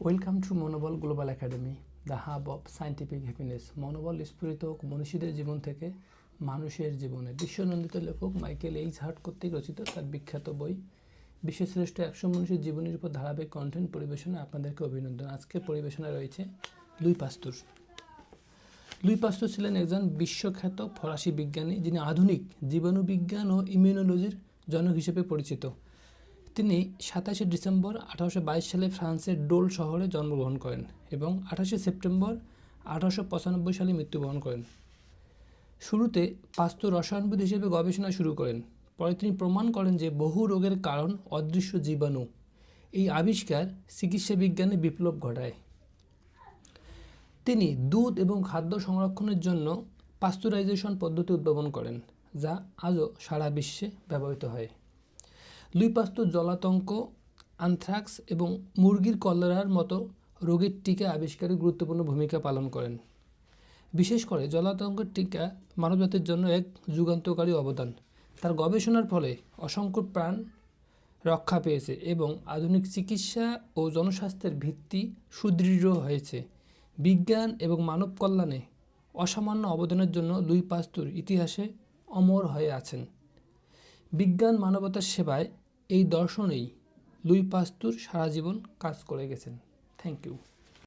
Welcome to Monobal global academy the hub of scientific happiness Monobal স্ফুরিত মনীষীদের জীবন থেকে মানুষের জীবনে। বিশ্বনন্দিত লেখক মাইকেল এইচ হার্ট কর্তৃক রচিত তার বিখ্যাত বই। বিশ্বশ্রেষ্ঠ একশো মানুষের জীবনের উপর ধারাবাহিক কন্টেন্ট পরিবেশনে আপনাদেরকে অভিনন্দন। আজকের পরিবেশনায় রয়েছে লুই পাস্তুর। লুই পাস্তুর ছিলেন একজন বিশ্বখ্যাত ফরাসি বিজ্ঞানী যিনি আধুনিক জীবাণুবিজ্ঞান ও ইমিউনোলজির জনক হিসেবে পরিচিত। তিনি সাতাশে ডিসেম্বর আঠারোশো বাইশ সালে ফ্রান্সের ডোল শহরে জন্মগ্রহণ করেন এবং আঠাশে সেপ্টেম্বর আঠারোশো পঁচানব্বই সালে মৃত্যুবরণ করেন। শুরুতে পাস্তু রসায়নবিদ হিসেবে গবেষণা শুরু করেন। পরে তিনি প্রমাণ করেন যে বহু রোগের কারণ অদৃশ্য জীবাণু। এই আবিষ্কার চিকিৎসা বিজ্ঞানে বিপ্লব ঘটায়। তিনি দুধ এবং খাদ্য সংরক্ষণের জন্য পাস্তুরাইজেশন পদ্ধতি উদ্ভাবন করেন, যা আজও সারা বিশ্বে ব্যবহৃত হয়। লুই পাস্তুর জলাতঙ্ক আনথ্রাক্স এবং মুরগির কলেরার মতো রোগের টিকা আবিষ্কারে গুরুত্বপূর্ণ ভূমিকা পালন করেন। বিশেষ করে জলাতঙ্কের টিকা মানবজাতির জন্য এক যুগান্তকারী অবদান। তার গবেষণার ফলে অসংখ্য প্রাণ রক্ষা পেয়েছে এবং আধুনিক চিকিৎসা ও জনস্বাস্থ্যের ভিত্তি সুদৃঢ় হয়েছে। বিজ্ঞান এবং মানব কল্যাণে অসামান্য অবদানের জন্য লুই পাস্তুর ইতিহাসে অমর হয়ে আছেন। বিজ্ঞান মানবতার সেবায় এই দর্শনেই লুই পাস্তুর সারা জীবন কাজ করে গেছেন। Thank you